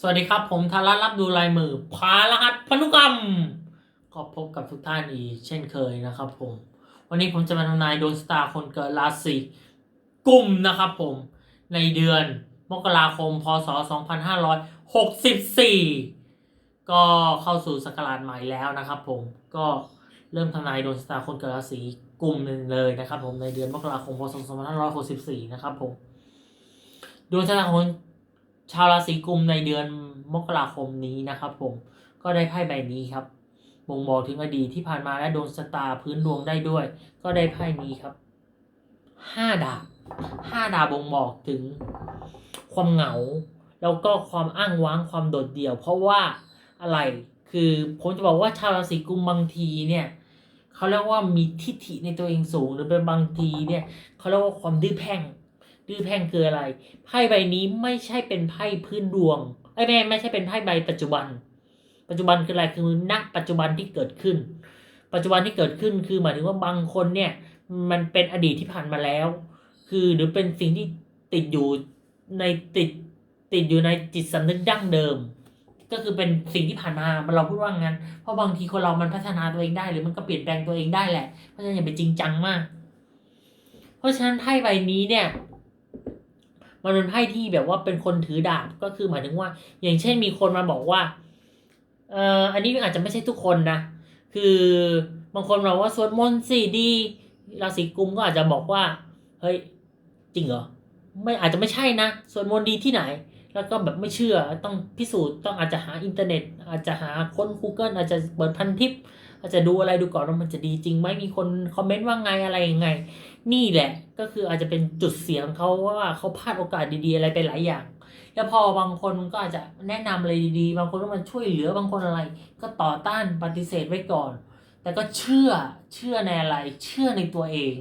สวัสดีครับ ผมธารัตรับดูลายมือพารหัสพันุกรรม ก็พบกับทุกท่านอีกเช่นเคยนะครับผม วันนี้ผมจะมาทำนายดวงชะตาคนเกิดราศีกุมนะครับผม ในเดือนมกราคม พศ 2564 ก็เข้าสู่ศักราชใหม่แล้วนะครับผม ก็เริ่มทำนายดวงชะตาคนเกิดราศีกุมเลยนะครับผมในเดือนมกราคม พศ 2564 นะครับผม ดวงชะตาของ ชาวราศีกุมในเดือนมกราคมนี้นะครับ ผมก็ได้ไพ่ใบนี้ครับบ่งบอกถึงอดีตที่ผ่านมาและดวงชะตาพื้นดวงได้ด้วย ก็ได้ไพ่นี้ครับห้าดาบห้าดาบบ่งบอกถึงความเหงา แล้วก็ความอ้างว้างความโดดเดี่ยว เพราะว่าอะไรคือผมจะบอกว่าชาวราศีกุมบางทีเนี่ยเขาเรียกว่ามีทิฐิในตัวเองสูงหรือเป็นบางทีเนี่ยเขาเรียกว่าความดื้อแพ่ง ดื้อแพ่งคืออะไร ไพ่ใบนี้ไม่ใช่เป็นไพ่พื้นดวงไอ้ยไม่ไม่ใช่เป็นไพ่ใบปัจจุบัน ปัจจุบันคืออะไรคือณปัจจุบันที่เกิดขึ้น ปัจจุบันที่เกิดขึ้นคือหมายถึงว่าบางคนเนี่ยมันเป็นอดีตที่ผ่านมาแล้ว คือหรือเป็นสิ่งที่ติดอยู่ในติดติดอยู่ในจิตสำนึกดั้งเดิม ก็คือเป็นสิ่งที่ผ่านมาเราพูดว่างั้น เพราะบางทีคนเรามันพัฒนาตัวเองได้ หรือมันก็เปลี่ยนแปลงตัวเองได้แหละเพราะฉะนั้นอย่าไปจริงจังมาก เพราะฉะนั้นไพ่ใบนี้เนี่ย มันเป็นไพ่ที่แบบว่าเป็นคนถือดาบก็คือหมายถึงว่า อย่างเช่นมีคนมาบอกว่าเอ่ออันนี้อาจจะไม่ใช่ทุกคนนะ คือบางคนบอกว่าสวดมนต์สี่ดีราศีกุมก็อาจจะบอกว่า เฮ้ย จริงเหรอไม่อาจจะไม่ใช่นะสวดมนต์ดีที่ไหน แล้วก็แบบไม่เชื่อต้องพิสูจน์ต้องอาจจะหาอินเทอร์เน็ต อาจจะหาค้น Google อาจจะเปิดพันทิป อาจจะดูอะไรดูก่อนว่ามันจะดีจริงไหมมีคนคอมเมนต์ว่าไงอะไรยังไง นี่แหละก็คืออาจจะเป็นจุดเสียงเขาว่าเขาพลาดโอกาสดีๆอะไรไปหลายอย่างแล้วพอบางคนก็อาจจะแนะนำอะไรดีๆ บางคนก็มาช่วยเหลือบางคนอะไร ก็ต่อต้านปฏิเสธไว้ก่อน แต่ก็เชื่อเชื่อในอะไรเชื่อในตัวเอง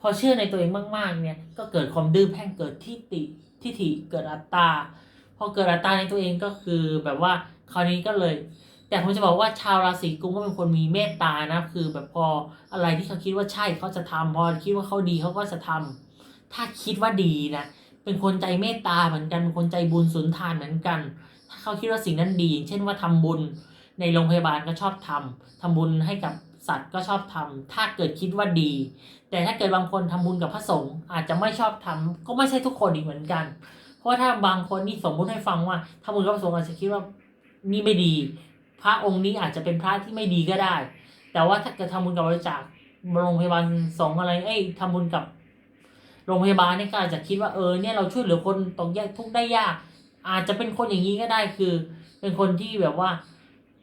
พอเชื่อในตัวเองมากๆเนี่ยก็เกิดความดื้อแพ่งเกิดทิฏฐิทิฏฐิเกิดอัตตา พอเกิดอัตาในตัวเองก็คือแบบว่าคราวนี้ก็เลย แต่ผมจะบอกว่าชาวราศีกุมก็เป็นคนมีเมตตานะคือแบบพออะไรที่เขาคิดว่าใช่เขาจะทำพอคิดว่าเขาดีเขาก็จะทำถ้าคิดว่าดีนะเป็นคนใจเมตตาเหมือนกันเป็นคนใจบุญสุนทานเหมือนกัน ถ้าเขาคิดว่าสิ่งนั้นดีอย่างเช่นว่าทำบุญในโรงพยาบาลก็ชอบทำทำบุญให้กับสัตว์ก็ชอบทำถ้าเกิดคิดว่าดี แต่ถ้าเกิดบางคนทำบุญกับพระสงฆ์อาจจะไม่ชอบทำก็ไม่ใช่ทุกคนอีกเหมือนกัน เพราะถ้าบางคนนี่สมมุติให้ฟังว่าทำบุญกับพระสงฆ์อาจจะคิดว่านี่ไม่ดี พระองค์นี้อาจจะเป็นพระที่ไม่ดีก็ได้ แต่ว่าถ้าเกิดทำบุญกับบริจาคโรงพยาบาลสงอะไรเอ้ยทำบุญกับโรงพยาบาลเนี่ยก็อาจจะคิดว่าเออเนี่ยเราช่วยเหลือคนตกยากทุกได้ยาก อาจจะเป็นคนอย่างนี้ก็ได้คือ เป็นคนที่แบบว่า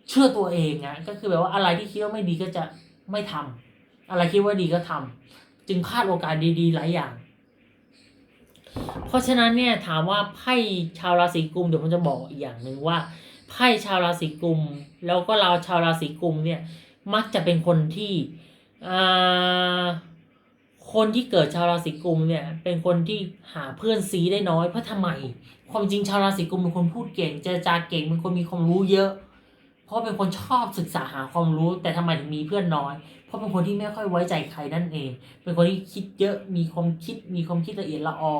เชื่อตัวเองอะก็คือแบบว่าอะไรที่คิดว่าไม่ดีก็จะไม่ทำอะไรคิดว่าดีก็ทำจึงพลาดโอกาสดีๆหลายอย่าง เพราะฉะนั้นเนี่ยถามว่าไพ่ชาวราศีกุมเดี๋ยวผมจะบอกอีกอย่างหนึ่งว่าไพ่ชาวราศีกุม แล้วก็เราชาวราศีกุมเนี่ยมักจะเป็นคนที่คนที่เกิดชาวราศีกุมเนี่ยเป็นคนที่หาเพื่อนซีได้น้อยเพราะทำไม ความจริงชาวราศีกุมเป็นคนพูดเก่งเจรจาเก่งเป็นคนมีความรู้เยอะ เพราะเป็นคนชอบศึกษาหาความรู้ แต่ทำไมถึงมีเพื่อนน้อย เพราะเป็นคนที่ไม่ค่อยไว้ใจใครนั่นเอง เป็นคนที่คิดเยอะมีความคิดมีความคิดละเอียดละออ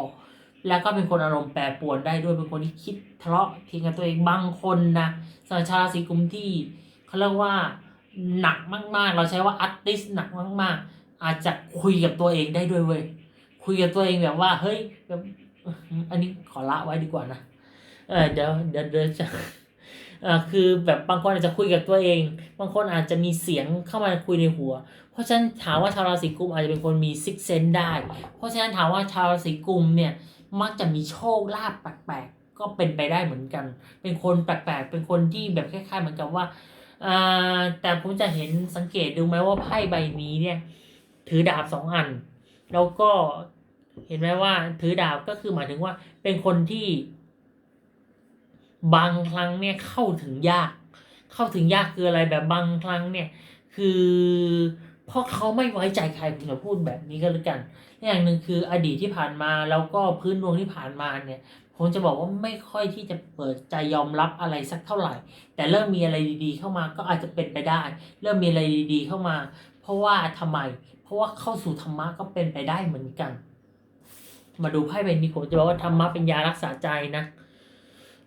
แล้วก็เป็นคนอารมณ์แปรปรวนได้ด้วยเป็นคนที่คิดทะเลาะเถียงกับตัวเองบางคนนะสำหรับชาวราศีกุมที่เขาเรียกว่าหนักมากๆ เราใช้ว่าอาร์ติสหนักมาก ๆ อาจจะคุยกับตัวเองได้ด้วยเว้ยคุยกับตัวเองแบบว่าเฮ้ยแบบอันนี้ขอละไว้ดีกว่านะเออเดี๋ยวเดี๋ยวเดี๋ยวจะเออคือแบบบางคนอาจจะคุยกับตัวเอง บางคนอาจจะมีเสียงเข้ามาคุยในหัว เพราะฉะนั้นถามว่าชาวราศีกุมอาจจะเป็นคนมีซิกเซนได้ เพราะฉะนั้นถามว่าชาวราศีกุมเนี่ย มักจะมีโชคลาภแปลกๆก็เป็นไปได้เหมือนกัน เป็นคนแปลกๆ เป็นคนที่แบบคล้ายๆเหมือนกับว่าอ่าแต่ผมจะเห็นสังเกตดูไหมว่าไพ่ใบนี้เนี่ย ถือดาบสองอัน แล้วก็เห็นไหมว่าถือดาบก็คือหมายถึงว่าเป็นคนที่ บางครั้งเนี่ยเข้าถึงยาก เข้าถึงยากคืออะไรแบบบางครั้งเนี่ย คือ เพราะเขาไม่ไว้ใจใครผมจะพูดแบบนี้ก็แล้วกัน อย่างหนึ่งคืออดีตที่ผ่านมาแล้วก็พื้นดวงที่ผ่านมาเนี่ยผมจะบอกว่าไม่ค่อยที่จะเปิดใจยอมรับอะไรสักเท่าไหร่ แต่เริ่มมีอะไรดีๆ เข้ามาก็อาจจะเป็นไปได้ เริ่มมีอะไรดีๆ เข้ามา เพราะว่าทำไม เพราะว่าเข้าสู่ธรรมะก็เป็นไปได้เหมือนกัน มาดูไพ่ใบนี้ผมจะบอกว่าธรรมะเป็นยารักษาใจนะ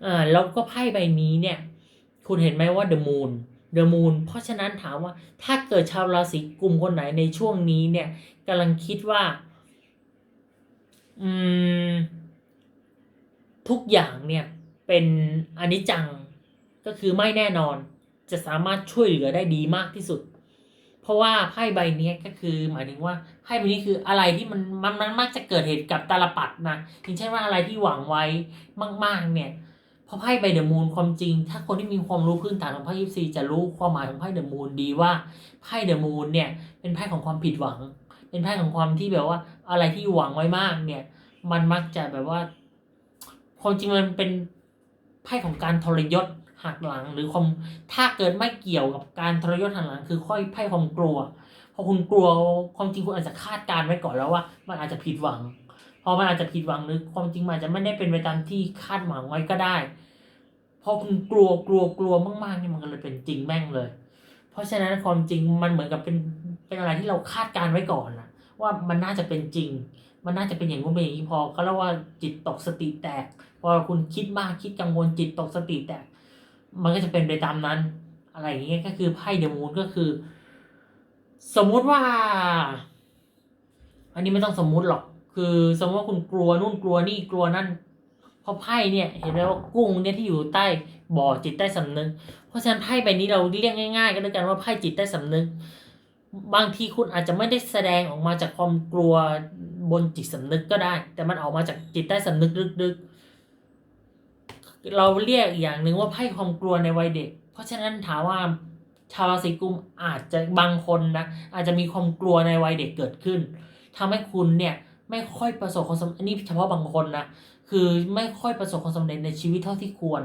อ่าแล้วก็ไพ่ใบนี้เนี่ย คุณเห็นไหมว่า The Moon The Moon เดโมนเพราะฉะนั้นถามว่าถ้าเกิดชาวราศีกลุ่มคนไหนในช่วงนี้เนี่ยกำลังคิดว่า อืม ทุกอย่างเนี่ย เป็นอนิจจังก็คือไม่แน่นอน จะสามารถช่วยเหลือได้ดีมากที่สุด เพราะว่าไพ่ใบนี้ก็คือ หมายถึงว่าไพ่ใบนี้คืออะไรที่มันมันมันมักจะเกิดเหตุกับตาลปัดนะอย่างเช่นว่าอะไรที่หวังไว้มาก ๆ เนี่ย พราะไพ่ใบเดอะมูนความจริง ถ้าคนที่มีความรู้พื้นฐานของไพ่ยิปซีจะรู้ความหมายของไพ่เดอะมูนดีว่าไพ่เดอะมูนเนี่ยเป็นไพ่ของความผิดหวัง เป็นไพ่ของความที่แบบว่าอะไรที่หวังไว้มากเนี่ย มันมักจะแบบว่า ความจริงมันเป็นไพ่ของการทรยศหักหลังหรือความถ้าเกิดไม่เกี่ยวกับการทรยศหักหลัง คือค่อยไพ่ความกลัวพอคุณกลัวความจริงคุณอาจจะคาดการณ์ไว้ก่อนแล้วว่า มันอาจจะผิดหวังพอมันอาจจะผิดหวังหรือความจริงมันอาจจะไม่ได้เป็นไปตามที่คาดหวังไว้ก็ได้ พอคุณกลัวกลัวกลัวมากๆเนี่ยมันก็เลยเป็นจริงแม่งเลย เพราะฉะนั้นความจริงมันเหมือนกับเป็นเป็นอะไรที่เราคาดการณ์ไว้ก่อนนะว่ามันน่าจะเป็นจริง มันน่าจะเป็นอย่างนู้นเป็นอย่างนี้พอก็เรียกว่าจิตตกสติแตก พอคุณคิดมากคิดกังวลจิตตกสติแตก มันก็จะเป็นไปตามนั้น อะไรอย่างเงี้ยก็คือไพ่เดมูนก็คือ สมมุติว่า อันนี้ไม่ต้องสมมุติหรอก คือสมมติว่าคุณกลัวนู่นกลัวนี่กลัวนั่น เพราะไพ่เนี่ยเห็นไหมว่ากุ้งเนี่ยที่อยู่ใต้บ่อจิตใต้สำนึก เพราะฉะนั้นไพ่ใบนี้เราเรียกง่ายๆ ก็แล้วกันว่าไพ่จิตใต้สำนึก บางทีคุณอาจจะไม่ได้แสดงออกมาจากความกลัวบนจิตสำนึกก็ได้ แต่มันออกมาจากจิตใต้สำนึกลึกๆ เราเรียกอย่างหนึ่งว่าไพ่ความกลัวในวัยเด็ก เพราะฉะนั้นถามว่าชาวราศีกุมอาจจะบางคนนะอาจจะมีความกลัวในวัยเด็กเกิดขึ้นทำให้คุณเนี่ยไม่ค่อยประสบความสำเร็จอันนี้เฉพาะบางคนนะ คือไม่ค่อยประสบความสำเร็จในชีวิตเท่าที่ควร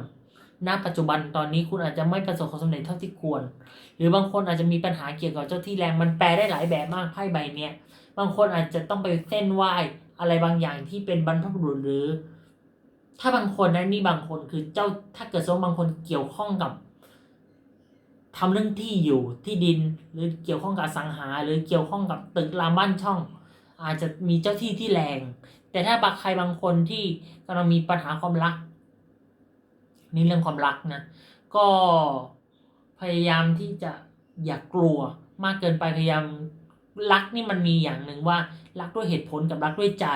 ณ ปัจจุบันตอนนี้คุณอาจจะไม่ประสบความสำเร็จเท่าที่ควร หรือบางคนอาจจะมีปัญหาเกี่ยวกับเจ้าที่แรงมันแปลได้หลายแบบมากไพ่ใบเนี้ย บางคนอาจจะต้องไปเส้นไหว้อะไรบางอย่างที่เป็นบรรพบุรุษหรือ ถ้าบางคนนะนี่บางคนคือเจ้าถ้าเกิดสมมติบางคนเกี่ยวข้องกับทำเรื่องที่อยู่ที่ดินหรือเกี่ยวข้องกับสังหา หรือเกี่ยวข้องกับตึกรามบ้านช่อง อาจจะมีเจ้าที่ที่แรง แต่ถ้าบางใครบางคนที่กำลังมีปัญหาความรัก นี่เรื่องความรักนะ ก็พยายามที่จะอย่ากกลัวมากเกินไปพยายามรักนี่มันมีอย่างหนึ่งว่า รักด้วยเหตุผลกับรักด้วยใจ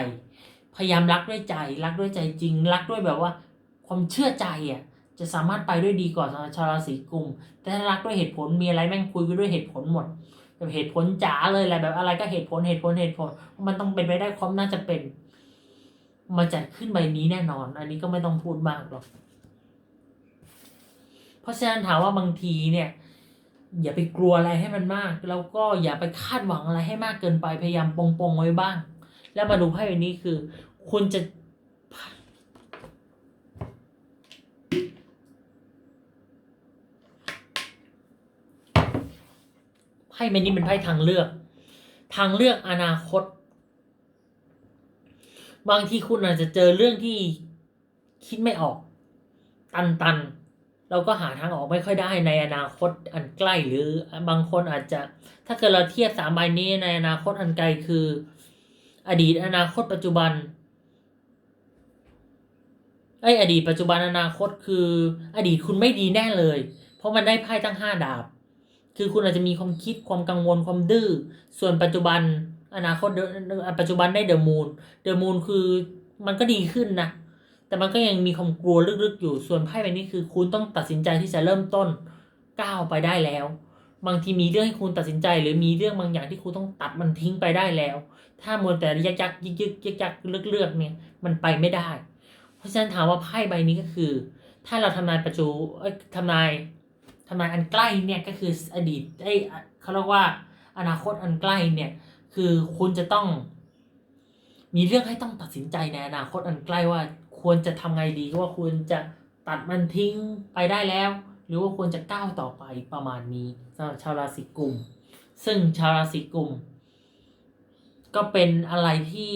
พยายามรักด้วยใจ รักด้วยใจจริง รักด้วยแบบว่า ความเชื่อใจอะจะสามารถไปด้วยดีกว่าสำหรับชาวราศีกุม แต่ถ้ารักด้วยเหตุผลมีอะไรแม่งคุยกันด้วยเหตุผลหมดแบบเหตุผลจ๋าเลยแหละแบบอะไรก็เหตุผลเหตุผลเหตุผล มันต้องเป็นไปได้ความน่าจะเป็น มันจะขึ้นใบนี้แน่นอน อันนี้ก็ไม่ต้องพูดมากหรอก เพราะฉะนั้นถามว่าบางทีเนี่ย อย่าไปกลัวอะไรให้มันมาก แล้วก็อย่าไปคาดหวังอะไรให้มากเกินไป พยายามปองๆไว้บ้าง แล้วมาดูไพ่ใบนี้คือ คุณจะไพ่ใบนี้เป็นไพ่ทางเลือก ทางเลือกอนาคต บางทีคุณอาจจะเจอเรื่องที่คิดไม่ออก ตันตันๆเราก็หาทางออกไม่ค่อยได้ในอนาคตอันใกล้หรือบางคนอาจจะถ้าเกิดเราเทียบสามใบนี้ในอนาคตอันไกลคือ อดีตอนาคตปัจจุบันไออดีตปัจจุบันอนาคตคือ อดีตคุณไม่ดีแน่เลย เพราะมันได้ไพ่ตั้งห้าดาบ คือคุณอาจจะมีความคิดความกังวลความดื้อส่วนปัจจุบัน อนาคตปัจจุบันได้เดอะมูนเดอะมูนคือมันก็ดีขึ้นนะ แต่มันก็ยังมีความกลัวลึกๆอยู่ส่วนไพ่ใบนี้คือคุณต้องตัดสินใจที่จะเริ่มต้นก้าวไปได้แล้ว บางทีมีเรื่องให้คุณตัดสินใจ หรือมีเรื่องบางอย่างที่คุณต้องตัดมันทิ้งไปได้แล้ว ถ้ามัวแต่ยักยักยึกยึกยักยักเลือกเลือกเนี่ยมันไปไม่ได้ เพราะฉะนั้นถามว่าไพ่ใบนี้ก็คือ ถ้าเราทำนายปัจจุทำนายทำนายอันใกล้เนี่ยก็คืออดีตไอ้เขาเรียกว่าอนาคตอันใกล้เนี่ย คือคุณจะต้อง มีเรื่องให้ต้องตัดสินใจในอนาคตอันใกล้ว่าควรจะทำไงดีว่าควรจะตัดมันทิ้งไปได้แล้ว หรือว่าควรจะก้าวต่อไปประมาณนี้สำหรับชาวราศีกุม ซึ่งชาวราศีกุม ก็เป็นอะไรที่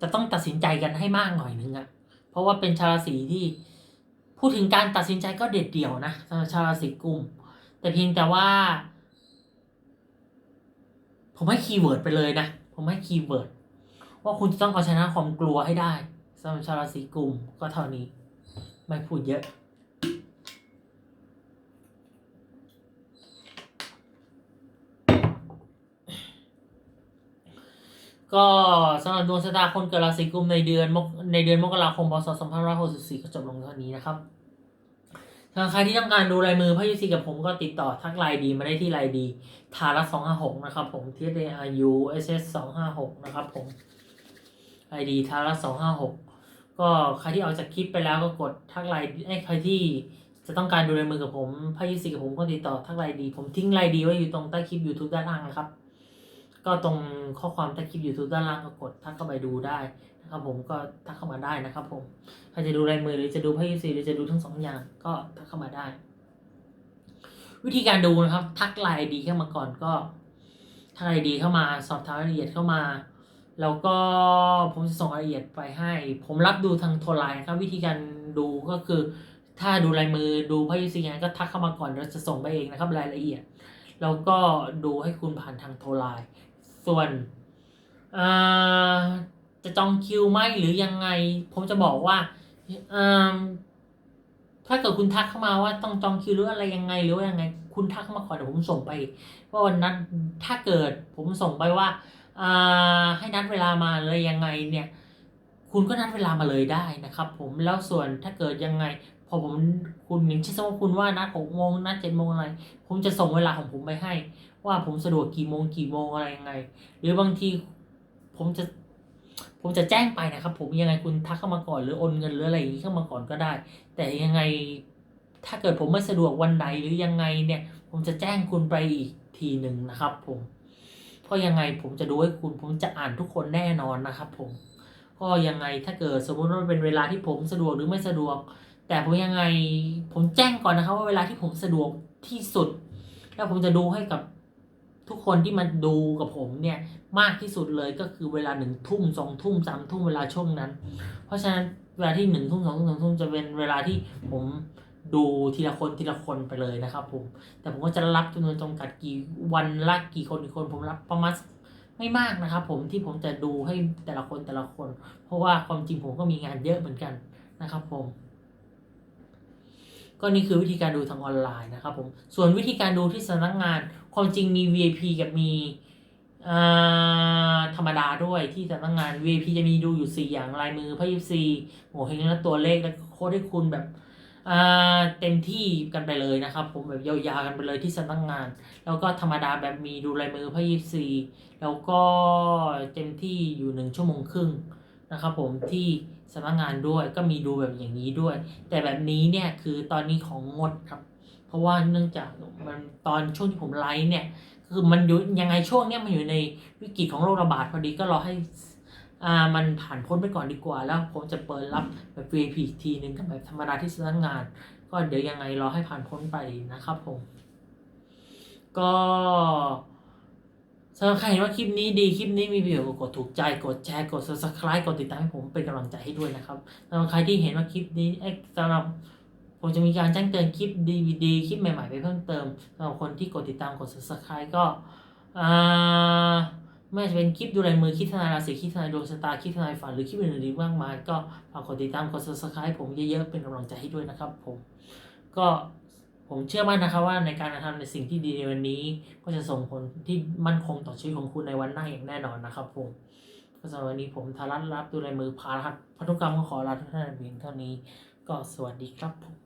จะต้องตัดสินใจกันให้มากหน่อยนึงอะเพราะว่าเป็นชาวราศีที่พูดถึงการตัดสินใจก็เด็ดเดี่ยวนะสำหรับชาวราศีกุม แต่เพียงแต่ว่า ผมให้คีย์เวิร์ดไปเลยนะ ผมให้คีย์เวิร์ดว่าคุณจะต้องเอาชนะความกลัวให้ได้สำหรับชาวราศีกุมก็เท่านี้ ไม่พูดเยอะก็สำหรับดวงชะตาคนเกิดราศีกุมในเดือนมกในเดือนมกราคมพศ2564 ก็จบลงเท่านี้นะครับ หรับใครที่ต้องการดูลายมือพระยุซีกับผมก็ติดต่อทักไลน์ดีมาได้ที่ไลน์ดีทาระ256นะครับผม T S A R U S S 256นะครับผมไลน์ดีทาระ256ก็ใครที่ออกจากคลิปไปแล้วก็กดทักไลน์ไอ้ใครที่จะต้องการดูลายมือกับผมพระยุซีกับผมก็ติดต่อทักไลน์ดี ผมทิ้งไลน์ดีไว้อยู่ตรงใต้คลิป YouTube ด้านล่างนะครับ ก็ตรงข้อความใต้คลิป YouTube ด้านล่างก็กดทักเข้าไปดูได้ นะครับผมก็ทักเข้ามาได้นะครับผมใครจะดูลายมือหรือจะดูไพระยุซีหรือจะดูทั้งสองอย่างก็ทักเข้ามาได้ วิธีการดูนะครับ ทักไลน์ดีเข้ามาก่อนก็ทักไลน์ดีเข้ามา สอบถามรายละเอียดเข้ามาแล้วก็ผมจะส่งรายละเอียดไปให้ ผมรับดูทางโทรไลน์นะครับ วิธีการดูก็คือ ถ้าดูลายมือดูพระยุซียังไงก็ทักเข้ามาก่อนเราจะส่งไปเองนะครับรายละเอียด แล้วก็ดูให้คุณผ่านทางโทรไลน์ส่วนอ่า จะจองคิวไหมหรือยังไง ผมจะบอกว่าถ้าเกิดคุณทักเข้ามาว่าต้องจองคิวหรืออะไรยังไงหรือว่ายังไง คุณทักเข้ามาก่อนเดี๋ยวผมส่งไป ว่าวันนั้นถ้าเกิดผมส่งไปว่าอ่าให้นัดเวลามาเลยยังไงเนี่ย คุณก็นัดเวลามาเลยได้นะครับ ผมแล้วส่วนถ้าเกิดยังไง พอผมคุณอย่างเช่นสมมติคุณว่านัดหกโมงนัดเจ็ดโมงอะไร ผมจะส่งเวลาของผมไปให้ ว่าผมสะดวกกี่โมงกี่โมงอะไรยังไง หรือบางทีผมจะ ผมจะแจ้งไปนะครับ ผมยังไงคุณทักเข้ามาก่อนหรือโอนเงินหรืออะไรอย่างนี้เข้ามาก่อนก็ได้ แต่ยังไงถ้าเกิดผมไม่สะดวกวันไหนหรือยังไงเนี่ย ผมจะแจ้งคุณไปอีกทีหนึ่งนะครับ ผมเพราะยังไงผมจะดูให้คุณ ผมจะอ่านทุกคนแน่นอนนะครับ ผมก็ยังไงถ้าเกิดสมมติว่าเป็นเวลาที่ผมสะดวกหรือไม่สะดวก แต่ผมยังไงผมแจ้งก่อนนะครับว่าเวลาที่ผมสะดวกที่สุด แล้วผมจะดูให้กับ ทุกคนที่มาดูกับผมเนี่ยมากที่สุดเลยก็คือเวลาหนึ่งทุ่มสองทุ่มสามทุ่มเวลาช่วงนั้น เพราะฉะนั้นเวลาที่หนึ่งทุ่มสองทุ่มสามทุ่มจะเป็นเวลาที่ผมดูทีละคนทีละคนไปเลยนะครับผม แต่ผมก็จะรับจำนวนจำกัดกี่วันละกี่คนกี่คนผมรับประมาณไม่มากนะครับผมที่ผมจะดูให้แต่ละคนแต่ละคน เพราะว่าความจริงผมก็มีงานเยอะเหมือนกันนะครับผมก็นี่คือวิธีการดูทางออนไลน์นะครับผม ส่วนวิธีการดูที่สำนักงาน ความจริงมี VIP กับมีธรรมดาด้วยที่สำนักงาน VIP จะมีดูอยู่ 4 อย่างลายมือพยิบซีโหเฮงและตัวเลขและโค้ดให้คุณแบบเต็มที่กันไปเลยนะครับ ผมแบบยาวๆกันไปเลยที่สำนักงาน แล้วก็ธรรมดาแบบมีดูลายมือพยิบซีแล้วก็เต็มที่อยู่หนึ่งชั่วโมงครึ่งนะครับผมที่สำนักงานด้วยก็มีดูแบบอย่างนี้ด้วย แต่แบบนี้เนี่ยคือตอนนี้ของงดครับ ราะว่าเนื่องจากมันตอนช่วงที่ผมไลฟ์เนี่ยคือมันอยู่ยังไงช่วงเนี้ยมันอยู่ในวิกฤตของโรคระบาดพอดีก็รอให้อ่ามันผ่านพ้นไปก่อนดีกว่า แล้วผมจะเปิดรับแบบ VIP อีกทีหนึ่งกับแบบธรรมดาที่สำนักงาน ก็เดี๋ยวยังไงรอให้ผ่านพ้นไปนะครับผม ก็สำหรับใครเห็นว่าคลิปนี้ดีคลิปนี้มีประโยชน์กดถูกใจกดแชร์กด subscribe กดติดตามให้ผมเป็นกำลังใจให้ด้วยนะครับสำหรับใครที่เห็นว่าคลิปนี้สำหรับ ผมจะมีการแจ้งเตือนคลิป DVD คลิปใหม่ๆไปเพิ่มเติมสำหรับคนที่กดติดตามกด subscribe ก็อ่าไม่ว่าจะเป็นคลิปดูลายมือคลิปทนายราศีคลิปทนายดวงชะตาคลิปทนายฝันหรือคลิปอื่นๆอีกมากมายก็ฝากกดติดตามกด subscribe ผมเยอะๆเป็นกำลังใจให้ด้วยนะครับผมก็ผมเชื่อมั่นนะครับว่าในการทำในสิ่งที่ดีในวันนี้ ก็จะส่งผลที่มั่นคงต่อชีวิตของคุณในวันหน้าอย่างแน่นอนนะครับผมก็สำหรับวันนี้ผมธารัตรับดูลายมือพารัตพันธุกรรมก็ขอลาทุกท่านเพียงเท่านี้ ก็สวัสดีครับผม